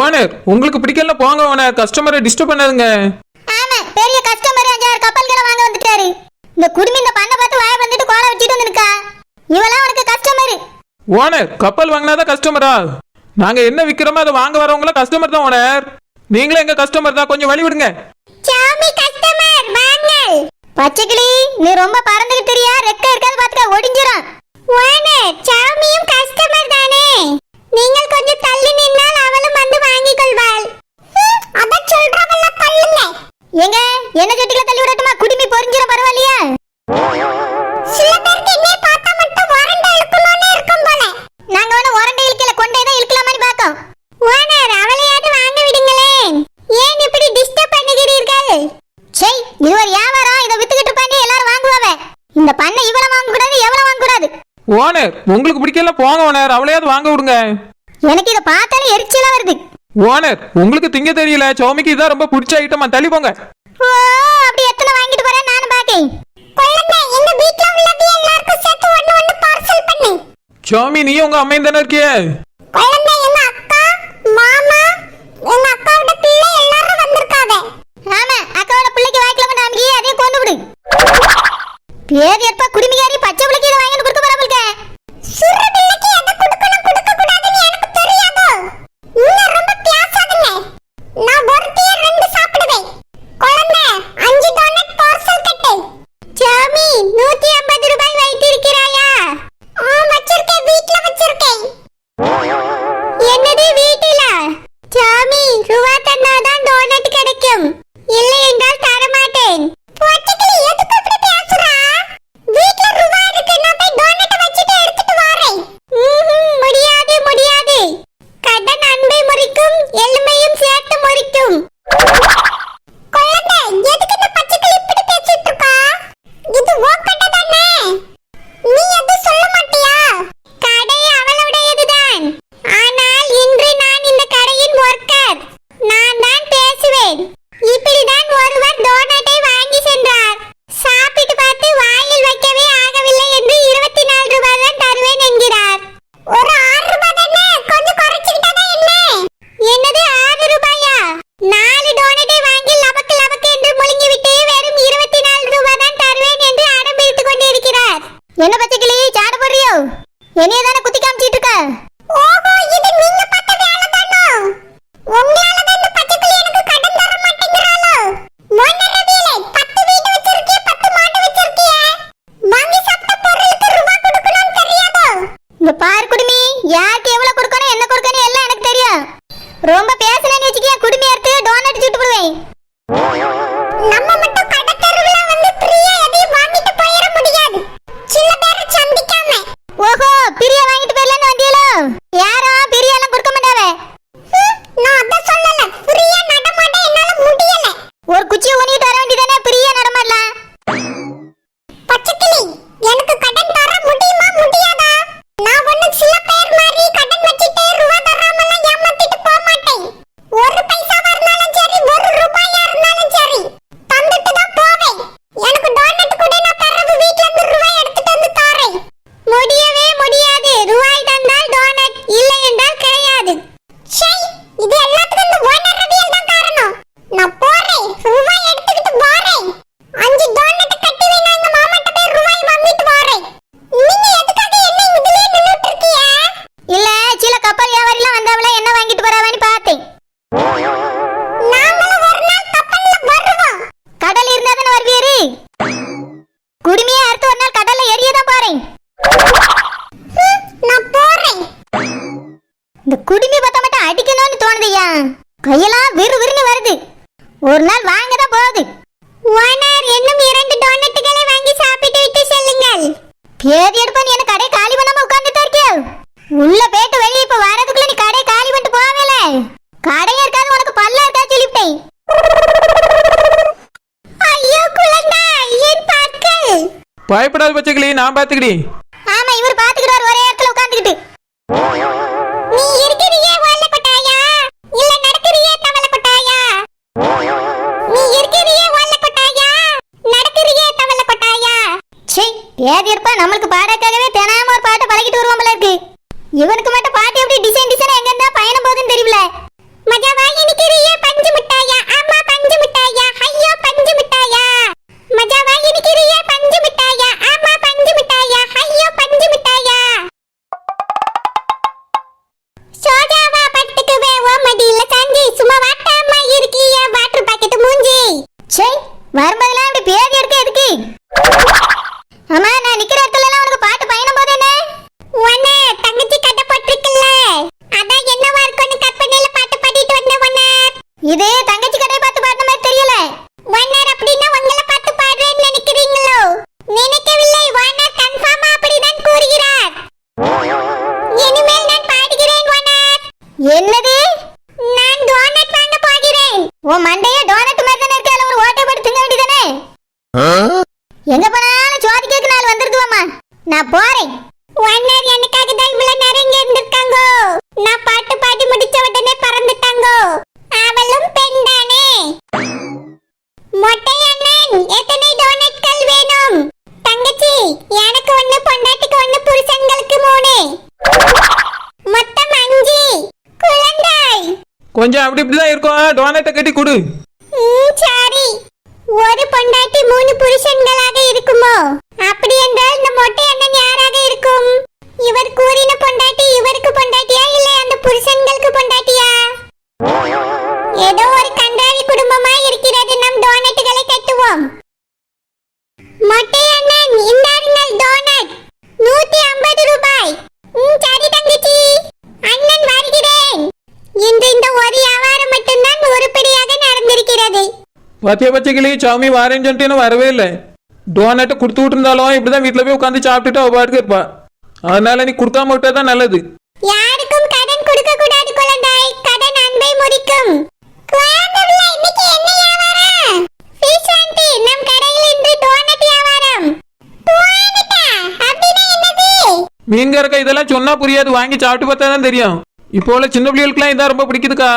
Owner உங்களுக்கு பிடிக்கல போங்க ஓனர் கஸ்டமரை டிஸ்டர்ப் பண்ணாதுங்க. ஆமா பெரிய கஸ்டமர் அஞ்சாறு கப்பல்களை வாங்க வந்துட்டாரு. இந்த குருமி இந்த பண்ணை பார்த்து வாய வந்துட்டு கோல வச்சிட்டு வந்திருக்கா. இவெல்லாம் உனக்கு கஸ்டமர் ஓனர் கப்பல் வாங்கினாதான் கஸ்டமரா நாங்க என்ன விக்கிறோமோ அதை வாங்க வரவங்கள கஸ்டமர் தான் ஓனர். நீங்களும் எங்க கஸ்டமர் தான் கொஞ்சம் வழி விடுங்க. சாமி கஸ்டமர் வாங்க. பச்சைக்கிளி நீ ரொம்ப பறந்துகிட்டு தெரியா ரெக்க இருக்காது பாத்துக்க ஒடிஞ்சிரும். ஓனர் சாமியும் கஸ்டமர் தானே. நீங்கள் கொஞ்சம் தள்ளி நின்னால் அவளும் வந்து வாங்கிக் கொள்வாள். அத சொல்றவள தள்ளுல எங்க என்ன கட்டில தள்ளி விடட்டுமா? குடுமி பொரிஞ்சிர பரவாயில்லையா? சில ஓனர் உங்களுக்கு பிடிக்கல போங்க ஓனர் அவளையாவது வாங்க விடுங்க. எனக்கு இதை பார்த்தாலே எரிச்சலா வருது. ஓனர் உங்களுக்கு திங்க தெரியல சௌமிக்கு இதான் ரொம்ப பிடிச்ச ஐட்டமா தள்ளி போங்க ஓ அப்படி எத்தனை வாங்கிட்டு போறேன் நானும் பாக்கேன் கொள்ளுங்க எங்க வீட்ல உள்ளது எல்லாருக்கும் சேர்த்து ஒண்ணு ஒண்ணு பார்சல் பண்ணு. சௌமி நீ உங்க அம்மையும் தானே இருக்கியே? Rambo இந்த குடுமி பார்த்தா மட்டும் அடிக்கணும்னு தோணுதையா கையெல்லாம் விறு விறுன்னு வருது. ஒரு நாள் வாங்க தான் போகுது. ஓனர் இன்னும் இரண்டு டோனட்டுகளை வாங்கி சாப்பிட்டு விட்டு செல்லுங்கள். பேதி எடுப்பான் எனக்கு கடை காலி பண்ணாம உட்கார்ந்துட்டே இருக்கியா? உள்ள போயிட்டு வெளியே இப்ப வரதுக்குள்ள நீ கடை காலி பண்ணிட்டு போவேல கடையே இருக்காது உனக்கு பல்ல இருக்கா சொல்லிவிட்டேன். ஐயோ குழந்தா ஏன் பார்க்கல் பயப்படாத பச்சைக்கிளி நான் பாத்துக்கிடி ஆமா இவர் பாத்துக்கிறார் ஒரே இடத்துல உட்கார்ந்துக்கிட்டு. வேதி நம்மளுக்கு பாடாக்காகவே இதே தங்க பத்திய பச்சைக்கிளி சாமி வாரேன்னு சொல்லிட்டு இன்னும் வரவே இல்லை டோனட்டை கொடுத்து விட்டுருந்தாலும் இப்படிதான் வீட்டில் போய் உட்காந்து சாப்பிட்டுட்டு அவ பாட்டுக்கு இருப்பா அதனால நீ கொடுக்காம விட்டா தான் நல்லது யாருக்கும் கடன் கொடுக்க கூடாது குழந்தாய் கடன் அன்பை முறிக்கும் மீன் கறக்க இதெல்லாம் சொன்னா புரியாது வாங்கி சாப்பிட்டு பார்த்தா தான் தெரியும் இப்போ உள்ள சின்ன பிள்ளைகளுக்குலாம் இதான் ரொம்ப பிடிக்குதுக்கா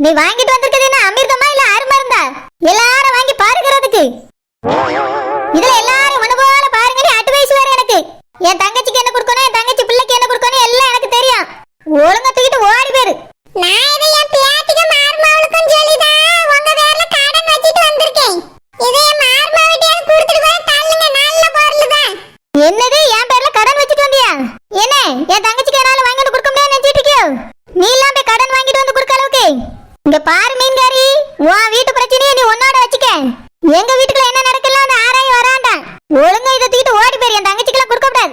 நீ வாங்கிட்டு வந்திருக்கிறது என்ன அமிர்தமா இல்ல அருமருந்தா எல்லாரும் வாங்கி பாருகிறதுக்கு. இதுல எல்லாரும் ஒண்ணு பாருங்க அட்வைஸ் வேற எனக்கு. என் தங்கச்சிக்கு என்ன கொடுக்கணும் என் தங்கச்சி பிள்ளைக்கு என்ன கொடுக்கணும் எல்லாம் எனக்கு தெரியும். ஒழுங்கா தூக்கிட்டு ஓடி போயிரு. நான் இதை என் பியாட்டிக்கு மார்மாவளுக்கும் சொல்லிதான் உங்க பேர்ல கடன் வச்சிட்டு வந்திருக்கேன். இதை என் மார்மாவிட்டியால் கொடுத்துட்டு போய் தள்ளுங்க நல்ல பொருள் தான் என்னது என் பேர்ல கடன் வச்சிட்டு வந்தியா? என்ன என் தங்கச்சிக்கு என்னால வாங்கிட்டு கொடுக்க முடியாது நினைச்சிட்டு இருக்கியோ நீ எல்லாம் போய் கடன் வாங்கிட்டு வந்து கொடுக்க அளவுக்கு இங்க பாரு மீன்காரி. உன் வீட்டு பிரச்சனையை நீ உன்னோட வச்சுக்க. எங்க வீட்டுக்குள்ள என்ன நடக்கலாம் அந்த ஆராய் வராண்டாம் ஒழுங்கா இதை தூக்கிட்டு ஓடி போயிரு என் தங்கச்சிக்கெல்லாம் கொடுக்க கூடாது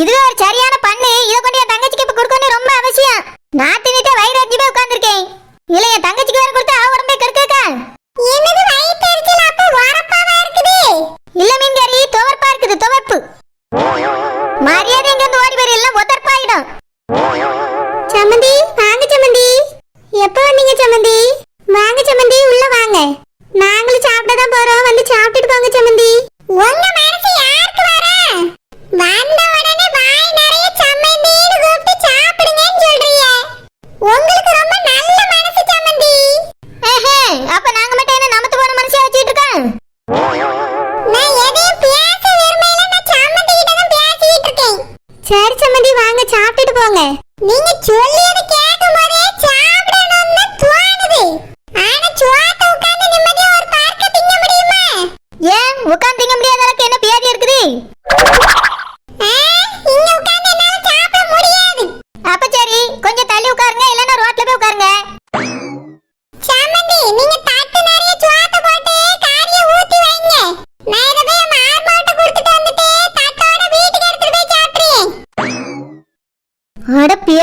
இதுவே ஒரு சரியான பண்ணு. இதை கொண்டு என் தங்கச்சிக்கு இப்ப கொடுக்கணும் ரொம்ப அவசியம். நான் தின்னுட்டு வயிறு அடிச்சு போய் உட்கார்ந்திருக்கேன். இல்ல என் தங்கச்சிக்கு வேற கொடுத்து அவ உடம்பே கெடுக்கா என்னது வயிற்று எரிச்சல்? அப்ப வரப்பாவா இருக்குது? இல்ல மீன்காரி துவர்ப்பா இருக்குது துவர்ப்பு. மரியாதை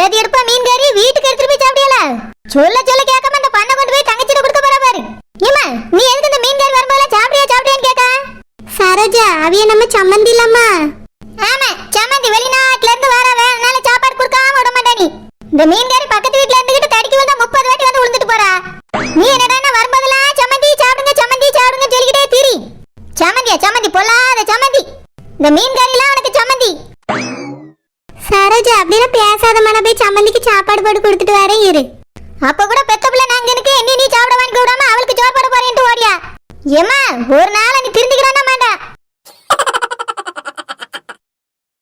அட பேதி எடுப்பா மீன் கறி வீட்டுக்கு எடுத்துட்டு போய் சாப்பிடியல சொல்ல சொல்ல கேட்காம அந்த பண்ணை கொண்டு போய் தங்கச்சிட்ட கொடுக்க போற பாரு. ஏமா நீ எதுக்கு இந்த மீன் கறி வரும்போது சாப்பிடியா சாப்பிடியான்னு கேட்க? சரோஜா அவிய நம்ம சம்மந்தி இல்லம்மா. ஆமா சம்மந்தி வெளிநாட்டுல இருந்து வரவ அதனால சாப்பாடு கொடுக்காம விட மாட்டா நீ. இந்த மீன் கறி பக்கத்து வீட்டுல இருந்துகிட்டு தடிக்கு வந்தா முப்பது வாட்டி வந்து விழுந்துட்டு போறா. நீ என்னடா வரும்போதெல்லாம் சம்மந்தி சாப்பிடுங்க சம்மந்தி சாப்பிடுங்க சொல்லிக்கிட்டே திரி. சம்மந்தியா சம்மந்தி பொல்லாத சம்மந்தி. இந்த மீன் கறிலாம்